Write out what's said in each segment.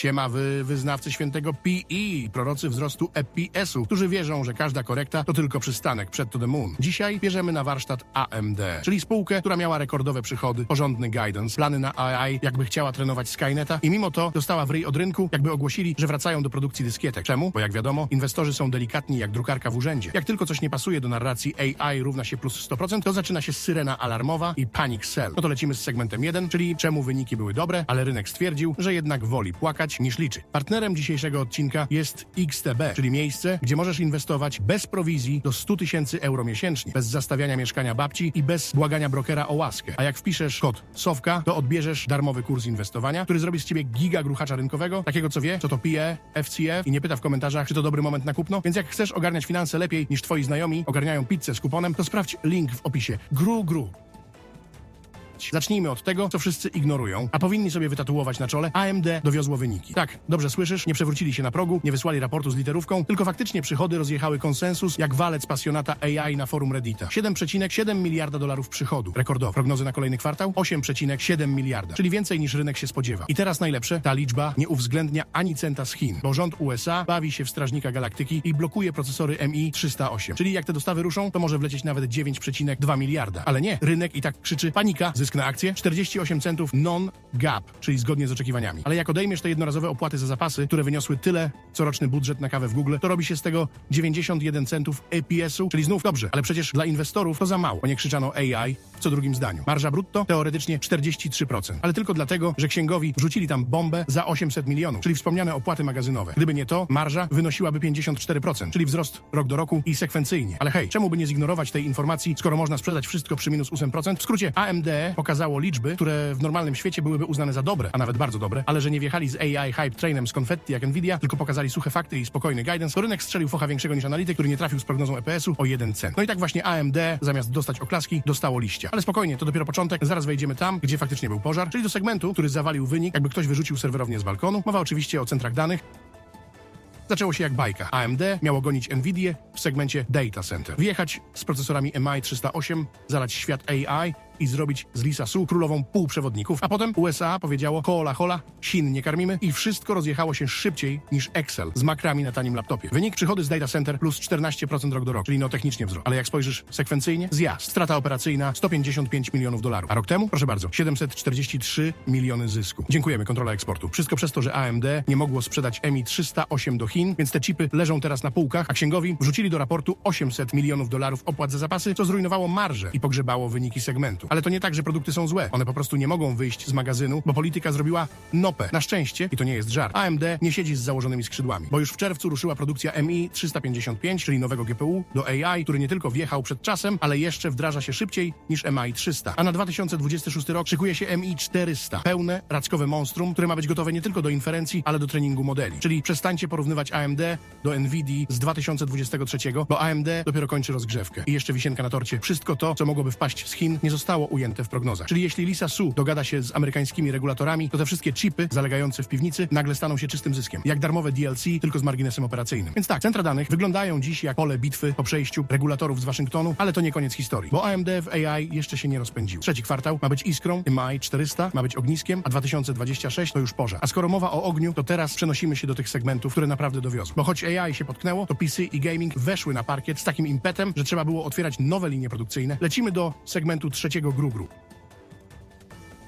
Siema wy wyznawcy świętego PE, prorocy wzrostu EPS-u, którzy wierzą, że każda korekta to tylko przystanek przed to the moon. Dzisiaj bierzemy na warsztat AMD, czyli spółkę, która miała rekordowe przychody, porządny guidance, plany na AI, jakby chciała trenować Skyneta i mimo to dostała w ryj od rynku, jakby ogłosili, że wracają do produkcji dyskietek. Czemu? Bo jak wiadomo, inwestorzy są delikatni jak drukarka w urzędzie. Jak tylko coś nie pasuje do narracji AI równa się plus 100%, to zaczyna się syrena alarmowa i panic sell. No to lecimy z segmentem 1, czyli czemu wyniki były dobre, ale rynek stwierdził, że jednak woli płakać niż liczyć. Partnerem dzisiejszego odcinka jest XTB, czyli miejsce, gdzie możesz inwestować bez prowizji do 100 tysięcy euro miesięcznie, bez zastawiania mieszkania babci i bez błagania brokera o łaskę. A jak wpiszesz kod SOWKA, to odbierzesz darmowy kurs inwestowania, który zrobi z ciebie giga gruchacza rynkowego, takiego co wie, co to PE, FCF i nie pyta w komentarzach, czy to dobry moment na kupno. Więc jak chcesz ogarniać finanse lepiej niż twoi znajomi ogarniają pizzę z kuponem, to sprawdź link w opisie. Gru Gru. Zacznijmy od tego, co wszyscy ignorują, a powinni sobie wytatuować na czole AMD dowiozło wyniki. Tak, dobrze słyszysz, nie przewrócili się na progu, nie wysłali raportu z literówką, tylko faktycznie przychody rozjechały konsensus jak walec pasjonata AI na forum Reddita. 7,7 miliarda dolarów przychodu. Rekordowo. Prognozy na kolejny kwartał? 8,7 miliarda, czyli więcej niż rynek się spodziewa. I teraz najlepsze, ta liczba nie uwzględnia ani centa z Chin, bo rząd USA bawi się w strażnika galaktyki i blokuje procesory MI 308. Czyli jak te dostawy ruszą, to może wlecieć nawet 9,2 miliarda. Ale nie, rynek i tak krzyczy panika, zysk na akcję? 48 centów non-gap, czyli zgodnie z oczekiwaniami. Ale jak odejmiesz te jednorazowe opłaty za zapasy, które wyniosły tyle, co roczny budżet na kawę w Google, to robi się z tego 91 centów EPS-u, czyli znów dobrze, ale przecież dla inwestorów to za mało, bo nie krzyczano AI w co drugim zdaniu. Marża brutto teoretycznie 43%, ale tylko dlatego, że księgowi wrzucili tam bombę za 800 milionów, czyli wspomniane opłaty magazynowe. Gdyby nie to, marża wynosiłaby 54%, czyli wzrost rok do roku i sekwencyjnie. Ale hej, czemu by nie zignorować tej informacji, skoro można sprzedać wszystko przy minus 8%? W skrócie, AMD pokazało liczby, które w normalnym świecie byłyby uznane za dobre, a nawet bardzo dobre, ale że nie wjechali z AI hype trainem z konfetti jak Nvidia, tylko pokazali suche fakty i spokojny guidance, to rynek strzelił focha większego niż analityk, który nie trafił z prognozą EPS-u o 1 cent. No i tak właśnie AMD, zamiast dostać oklaski, dostało liścia. Ale spokojnie, to dopiero początek, zaraz wejdziemy tam, gdzie faktycznie był pożar, czyli do segmentu, który zawalił wynik, jakby ktoś wyrzucił serwerownię z balkonu. Mowa oczywiście o centrach danych, Zaczęło się jak bajka. AMD miało gonić Nvidia w segmencie Data Center. Wjechać z procesorami MI 308, zalać świat AI i zrobić z Lisa Su królową półprzewodników. A potem USA powiedziało hola hola, Chin nie karmimy i wszystko rozjechało się szybciej niż Excel z makrami na tanim laptopie. Wynik przychody z Data Center plus 14% rok do roku, czyli no technicznie wzrost. Ale jak spojrzysz sekwencyjnie, zjazd. Strata operacyjna 155 milionów dolarów. A rok temu, proszę bardzo, 743 miliony zysku. Dziękujemy, kontrola eksportu. Wszystko przez to, że AMD nie mogło sprzedać MI 308 do Chin, więc te chipy leżą teraz na półkach, a księgowi wrzucili do raportu 800 milionów dolarów opłat za zapasy, co zrujnowało marżę i pogrzebało wyniki segmentu. Ale to nie tak, że produkty są złe. One po prostu nie mogą wyjść z magazynu, bo polityka zrobiła nopę. Na szczęście, i to nie jest żart, AMD nie siedzi z założonymi skrzydłami, bo już w czerwcu ruszyła produkcja MI 355, czyli nowego GPU, do AI, który nie tylko wjechał przed czasem, ale jeszcze wdraża się szybciej niż MI 300. A na 2026 rok szykuje się MI 400, pełne, rackowe monstrum, które ma być gotowe nie tylko do inferencji, ale do treningu modeli. Czyli przestańcie porównywać AMD do NVIDII z 2023, bo AMD dopiero kończy rozgrzewkę. I jeszcze wisienka na torcie. Wszystko to, co mogłoby wpaść z Chin, nie zostało ujęte w prognozach. Czyli jeśli Lisa Su dogada się z amerykańskimi regulatorami, to te wszystkie chipy zalegające w piwnicy nagle staną się czystym zyskiem. Jak darmowe DLC, tylko z marginesem operacyjnym. Więc tak, centra danych wyglądają dziś jak pole bitwy po przejściu regulatorów z Waszyngtonu, ale to nie koniec historii, bo AMD w AI jeszcze się nie rozpędził. Trzeci kwartał ma być iskrą, MI 400 ma być ogniskiem, a 2026 to już pożar. A skoro mowa o ogniu, to teraz przenosimy się do tych segmentów, które naprawdę dowiozły. Bo choć AI się potknęło, to PC i gaming weszły na parkiet z takim impetem, że trzeba było otwierać nowe linie produkcyjne. Lecimy do segmentu trzeciego Agro Gru Gru.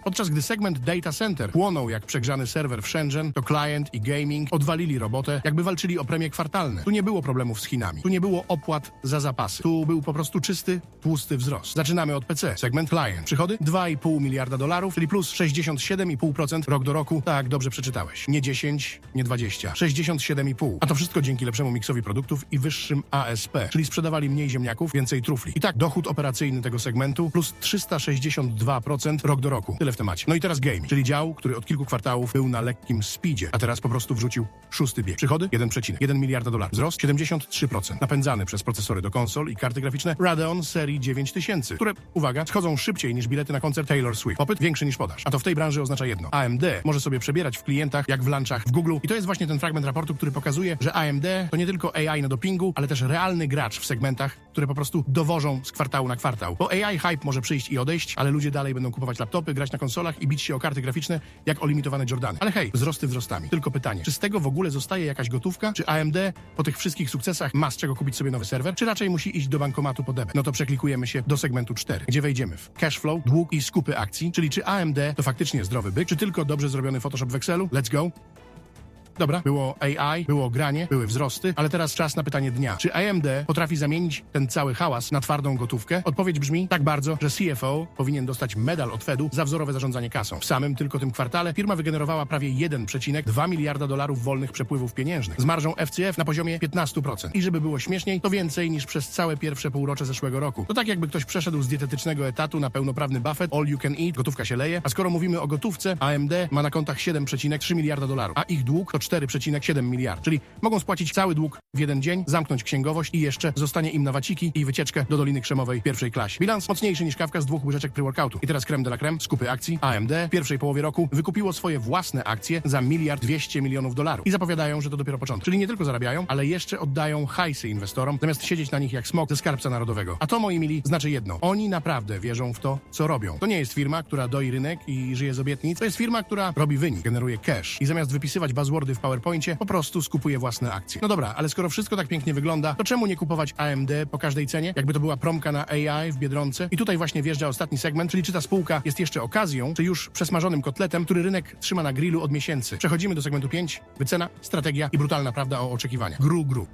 Podczas gdy segment data center płonął jak przegrzany serwer w Shenzhen, to client i gaming odwalili robotę, jakby walczyli o premie kwartalne. Tu nie było problemów z Chinami, tu nie było opłat za zapasy, tu był po prostu czysty, tłusty wzrost. Zaczynamy od PC. Segment client. Przychody 2,5 miliarda dolarów, czyli plus 67,5% rok do roku. Tak, dobrze przeczytałeś. Nie 10, nie 20. 67,5. A to wszystko dzięki lepszemu miksowi produktów i wyższym ASP, czyli sprzedawali mniej ziemniaków, więcej trufli. I tak dochód operacyjny tego segmentu plus 362% rok do roku. Tyle w temacie. No i teraz gaming, czyli dział, który od kilku kwartałów był na lekkim speedzie, a teraz po prostu wrzucił szósty bieg. Przychody 1,1 miliarda dolarów. Wzrost 73%. Napędzany przez procesory do konsol i karty graficzne Radeon serii 9000, które, uwaga, schodzą szybciej niż bilety na koncert Taylor Swift. Popyt większy niż podaż. A to w tej branży oznacza jedno. AMD może sobie przebierać w klientach jak w lunchach w Google i to jest właśnie ten fragment raportu, który pokazuje, że AMD to nie tylko AI na dopingu, ale też realny gracz w segmentach, które po prostu dowożą z kwartału na kwartał. Bo AI hype może przyjść i odejść, ale ludzie dalej będą kupować laptopy, grać na konsolach i bić się o karty graficzne jak o limitowane Jordany. Ale hej, wzrosty wzrostami. Tylko pytanie, czy z tego w ogóle zostaje jakaś gotówka? Czy AMD po tych wszystkich sukcesach ma z czego kupić sobie nowy serwer? Czy raczej musi iść do bankomatu po debet? No to przeklikujemy się do segmentu 4, gdzie wejdziemy w cash flow, dług i skupy akcji, czyli czy AMD to faktycznie zdrowy byk, czy tylko dobrze zrobiony Photoshop w Excelu? Let's go. Dobra, było AI, było granie, były wzrosty, ale teraz czas na pytanie dnia. Czy AMD potrafi zamienić ten cały hałas na twardą gotówkę? Odpowiedź brzmi tak bardzo, że CFO powinien dostać medal od Fedu za wzorowe zarządzanie kasą. W samym tylko tym kwartale firma wygenerowała prawie 1,2 miliarda dolarów wolnych przepływów pieniężnych z marżą FCF na poziomie 15%. I żeby było śmieszniej, to więcej niż przez całe pierwsze półrocze zeszłego roku. To tak jakby ktoś przeszedł z dietetycznego etatu na pełnoprawny buffet, all you can eat, gotówka się leje, a skoro mówimy o gotówce, AMD ma na kontach 7,3 miliarda dolarów, a ich dług to 4,7 miliarda. Czyli mogą spłacić cały dług w jeden dzień, zamknąć księgowość i jeszcze zostanie im na waciki i wycieczkę do Doliny Krzemowej pierwszej klasie. Bilans mocniejszy niż kawka z dwóch łyżeczek pre-workoutu. I teraz creme de la creme, skupy akcji. AMD w pierwszej połowie roku wykupiło swoje własne akcje za miliard 200 milionów dolarów. I zapowiadają, że to dopiero początek. Czyli nie tylko zarabiają, ale jeszcze oddają hajsy inwestorom, zamiast siedzieć na nich jak smok ze skarbca narodowego. A to, moi mili, znaczy jedno. Oni naprawdę wierzą w to, co robią. To nie jest firma, która doi rynek i żyje z obietnic. To jest firma, która robi wynik, generuje cash. I zamiast wypisywać buzzwordy w PowerPoincie, po prostu skupuje własne akcje. No dobra, ale skoro wszystko tak pięknie wygląda, to czemu nie kupować AMD po każdej cenie? Jakby to była promka na AI w Biedronce? I tutaj właśnie wjeżdża ostatni segment, czyli czy ta spółka jest jeszcze okazją, czy już przesmażonym kotletem, który rynek trzyma na grillu od miesięcy. Przechodzimy do segmentu 5. Wycena, strategia i brutalna prawda o oczekiwaniach. Gru, gru.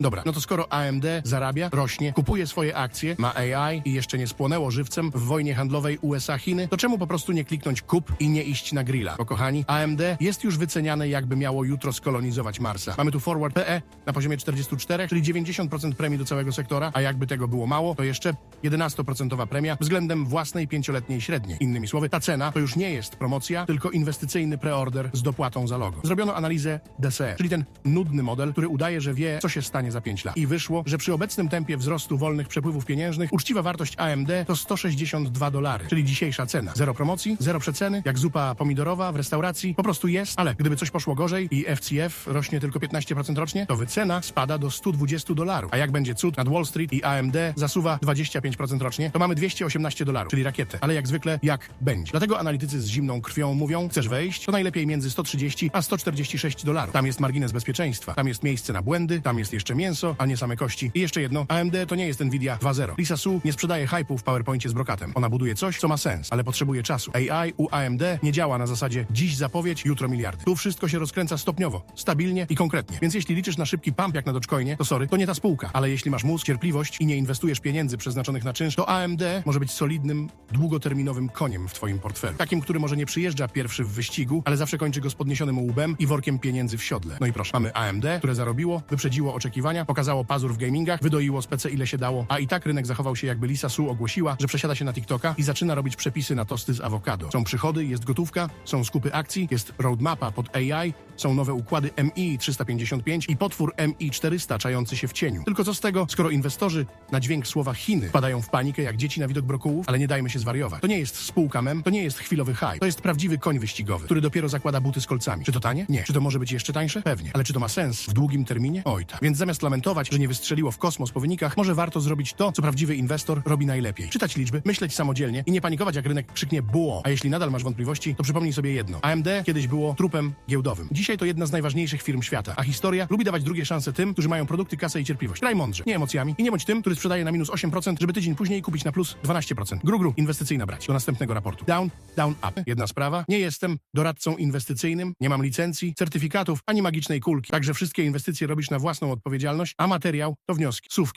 Dobra, no to skoro AMD zarabia, rośnie, kupuje swoje akcje, ma AI i jeszcze nie spłonęło żywcem w wojnie handlowej USA-Chiny, to czemu po prostu nie kliknąć kup i nie iść na grilla? Bo kochani, AMD jest już wyceniane jakby miało jutro skolonizować Marsa. Mamy tu forward PE na poziomie 44, czyli 90% premii do całego sektora, a jakby tego było mało, to jeszcze 11% premia względem własnej pięcioletniej średniej. Innymi słowy, ta cena to już nie jest promocja, tylko inwestycyjny preorder z dopłatą za logo. Zrobiono analizę DCE, czyli ten nudny model, który udaje, że wie, co się stanie za 5 lat. I wyszło, że przy obecnym tempie wzrostu wolnych przepływów pieniężnych uczciwa wartość AMD to 162 dolary, czyli dzisiejsza cena. Zero promocji, zero przeceny, jak zupa pomidorowa w restauracji, po prostu jest, ale gdyby coś poszło gorzej i FCF rośnie tylko 15% rocznie, to wycena spada do 120 dolarów. A jak będzie cud nad Wall Street i AMD zasuwa 25% rocznie, to mamy 218 dolarów, czyli rakietę. Ale jak zwykle, jak będzie. Dlatego analitycy z zimną krwią mówią, chcesz wejść, to najlepiej między 130 a 146 dolarów. Tam jest margines bezpieczeństwa, tam jest miejsce na błędy, tam jest jeszcze mięso, a nie same kości. I jeszcze jedno, AMD to nie jest Nvidia 2.0. Lisa Su nie sprzedaje hype'u w PowerPoincie z brokatem. Ona buduje coś, co ma sens, ale potrzebuje czasu. AI u AMD nie działa na zasadzie dziś zapowiedź, jutro miliardy. Tu wszystko się rozkręca stopniowo, stabilnie i konkretnie. Więc jeśli liczysz na szybki pump jak na Dogecoinie, to sorry, to nie ta spółka. Ale jeśli masz mózg, cierpliwość i nie inwestujesz pieniędzy przeznaczonych na czynsz, to AMD może być solidnym, długoterminowym koniem w twoim portfelu. Takim, który może nie przyjeżdża pierwszy w wyścigu, ale zawsze kończy go z podniesionym łbem i workiem pieniędzy w siodle. No i proszę, mamy AMD, które zarobiło, wyprzedziło oczekiwania, pokazało pazur w gamingach, wydoiło spece ile się dało, a i tak rynek zachował się jakby Lisa Su ogłosiła, że przesiada się na TikToka i zaczyna robić przepisy na tosty z awokado. Są przychody, jest gotówka, są skupy akcji, jest roadmapa pod AI, są nowe układy MI 355 i potwór MI 400 czający się w cieniu. Tylko co z tego, skoro inwestorzy na dźwięk słowa Chiny wpadają w panikę jak dzieci na widok brokułów, ale nie dajmy się zwariować. To nie jest spółka mem, to nie jest chwilowy high, to jest prawdziwy koń wyścigowy, który dopiero zakłada buty z kolcami. Czy to tanie? Nie. Czy to może być jeszcze tańsze? Pewnie. Ale czy to ma sens w długim terminie? Oj tak. Więc zamiast lamentować, że nie wystrzeliło w kosmos po wynikach, może warto zrobić to, co prawdziwy inwestor robi najlepiej. Czytać liczby, myśleć samodzielnie i nie panikować, jak rynek krzyknie buo. A jeśli nadal masz wątpliwości, to przypomnij sobie jedno. AMD kiedyś było trupem giełdowym. Dzisiaj to jedna z najważniejszych firm świata, a historia lubi dawać drugie szanse tym, którzy mają produkty, kasę i cierpliwość. Graj mądrze, nie emocjami i nie bądź tym, który sprzedaje na minus 8%, żeby tydzień później kupić na plus 12%. Gru, gru, inwestycyjna brać. Do następnego raportu. Down, down, up. Jedna sprawa. Nie jestem doradcą inwestycyjnym, nie mam licencji, certyfikatów, ani magicznej kulki. Także wszystkie inwestycje robisz na własną odpowiedzialność, a materiał to wnioski, słówki.